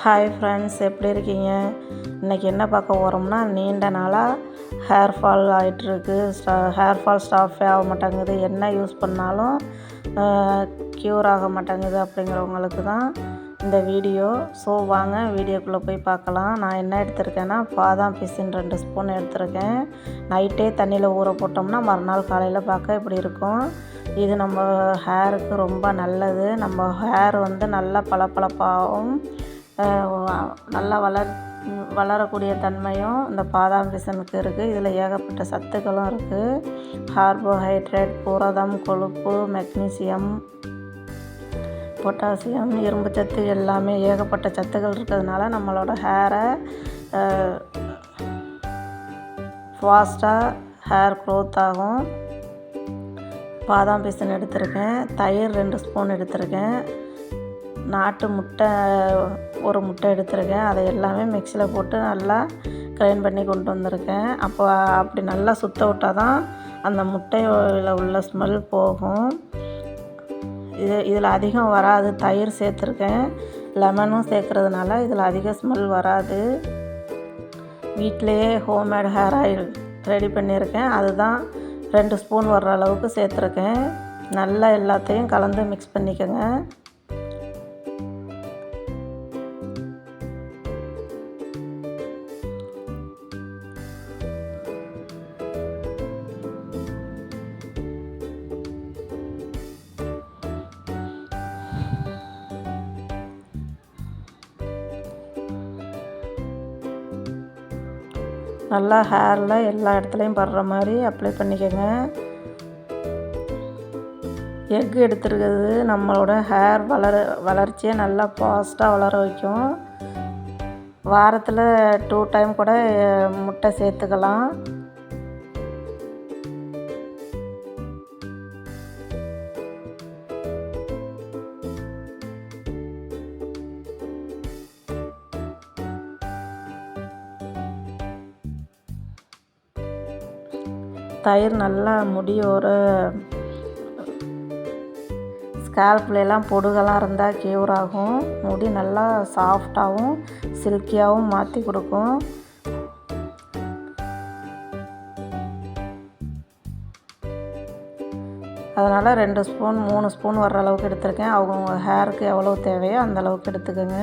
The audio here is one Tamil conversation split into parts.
ஹாய் ஃப்ரெண்ட்ஸ் எப்படி இருக்கீங்க? இன்றைக்கி என்ன பார்க்க போகிறோம்னா நீண்ட நாளாக ஹேர் ஃபால் ஆகிட்டுருக்கு ஸ்டா ஹேர் ஃபால் ஸ்டாஃபே ஆக மாட்டேங்குது. என்ன யூஸ் பண்ணாலும் க்யூர் ஆக மாட்டேங்குது அப்படிங்கிறவங்களுக்கு தான் இந்த வீடியோ. ஸோ வாங்க வீடியோக்குள்ளே போய் பார்க்கலாம். நான் என்ன எடுத்திருக்கேன்னா பாதாம் பிசின் ரெண்டு ஸ்பூன் எடுத்திருக்கேன். நைட்டே தண்ணியில் ஊற போட்டோம்னா மறுநாள் காலையில் பார்க்க இப்படி இருக்கும். இது நம்ம ஹேருக்கு ரொம்ப நல்லது. நம்ம ஹேர் வந்து நல்லா பளபளப்பாகவும் நல்லா வளர் வளரக்கூடிய தன்மையும் இந்த பாதாம் பிசனுக்கு இருக்குது இதில் ஏகப்பட்ட சத்துக்களும் இருக்குது கார்போஹைட்ரேட் புரதம் கொழுப்பு மெக்னீசியம் பொட்டாசியம் இரும்பு சத்து எல்லாமே ஏகப்பட்ட சத்துக்கள் இருக்கிறதுனால நம்மளோட ஹேரை ஃபாஸ்ட்டாக ஹேர் க்ரோத் ஆகும். பாதாம் பிசன் எடுத்திருக்கேன். தயிர் ரெண்டு ஸ்பூன் எடுத்திருக்கேன். நாட்டு முட்டை ஒரு முட்டை எடுத்திருக்கேன். அதை எல்லாமே மிக்சியில் போட்டு நல்லா கிரைண்ட் பண்ணி கொண்டு வந்திருக்கேன். அப்போ அப்படி நல்லா சுத்த விட்டால் தான் அந்த முட்டையில் உள்ள ஸ்மெல் போகும். இது இதில் அதிகம் வராது. தயிர் சேர்த்துருக்கேன். லெமனும் சேர்க்குறதுனால இதில் அதிக ஸ்மெல் வராது. வீட்டிலையே ஹோம்மேட் ஹேர் ஆயில் ரெடி பண்ணியிருக்கேன். அதுதான் ரெண்டு ஸ்பூன் வர்ற அளவுக்கு சேர்த்துருக்கேன். நல்லா எல்லாத்தையும் கலந்து மிக்ஸ் பண்ணிக்கோங்க. நல்லா ஹேரில் எல்லா இடத்துலையும் படுற மாதிரி அப்ளை பண்ணிக்கோங்க. எக் எடுத்துருக்கிறது நம்மளோட ஹேர் வளர வளர்ச்சியை நல்லா ஃபாஸ்ட்டாக வளர வைக்கும். வாரத்தில் டூ டைம் கூட முட்டை சேர்த்துக்கலாம். தயிர் நல்லா முடியோர ஸ்கேல்ப்லாம் பொடுகெல்லாம் இருந்தால் க்யூர் ஆகும். முடி நல்லா சாஃப்டாகவும் சில்கியாகவும் மாற்றி கொடுக்கும். அதனால் ரெண்டு ஸ்பூன் மூணு ஸ்பூன் வர்ற அளவுக்கு எடுத்திருக்கேன். அவங்கவுங்க ஹேருக்கு எவ்வளோ தேவையோ அந்த அளவுக்கு எடுத்துக்கோங்க.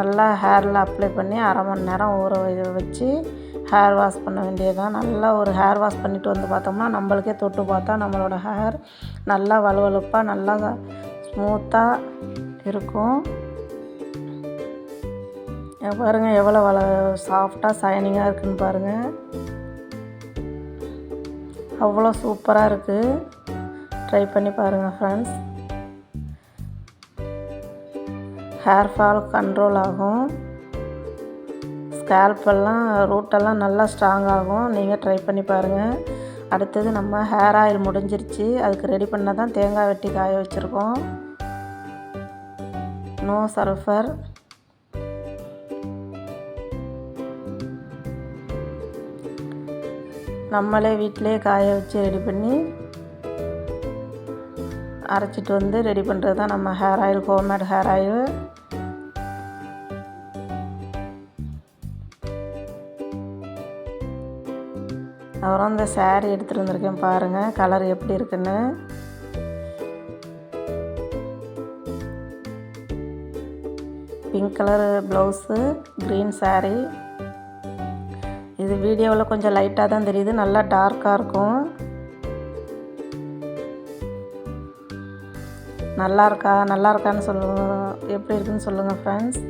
நல்லா ஹேரில் அப்ளை பண்ணி அரை மணி நேரம் ஊற வச்சு ஹேர் வாஷ் பண்ண வேண்டியதுதான். நல்லா ஒரு ஹேர் வாஷ் பண்ணிட்டு வந்து பார்த்தோம்னா நம்மளுக்கே தொட்டு பார்த்தா நம்மளோட ஹேர் நல்லா வலுவலுப்பாக நல்லா ஸ்மூத்தாக இருக்கும். பாருங்கள் எவ்வளோ வள சாஃப்டாக ஷைனிங்காக இருக்குதுன்னு பாருங்கள் அவ்வளோ சூப்பராக இருக்குது ட்ரை பண்ணி பாருங்கள் ஃப்ரெண்ட்ஸ் ஹேர் ஃபால் கண்ட்ரோல் ஆகும். ஸ்கேல்பெல்லாம் ரூட்டெல்லாம் நல்லா ஸ்ட்ராங் ஆகும். நீங்கள் ட்ரை பண்ணி பாருங்கள் அடுத்தது நம்ம ஹேர் ஆயில் முடிஞ்சிருச்சு. அதுக்கு ரெடி பண்ண தான் தேங்காய் வெட்டி காய வச்சுருக்கோம். நோ சல்ஃபர் நம்மளே வீட்டிலே காய வச்சு ரெடி பண்ணி அரைச்சிட்டு வந்து ரெடி பண்ணுறது தான் நம்ம hair oil homemade hair oil அப்புறம் இந்த சேரீ எடுத்துகிட்டு வந்திருக்கேன் பாருங்கள் கலர் எப்படி இருக்குன்னு. Pink colour blouse green sari இது வீடியோவில் கொஞ்சம் லைட்டாக தான் தெரியுது. நல்லா டார்க்காக இருக்கும். நல்லா இருக்கா? நல்லா இருக்கான்னு சொல்லுங்க. எப்படி இருக்குன்னு சொல்லுங்கள் ஃப்ரெண்ட்ஸ்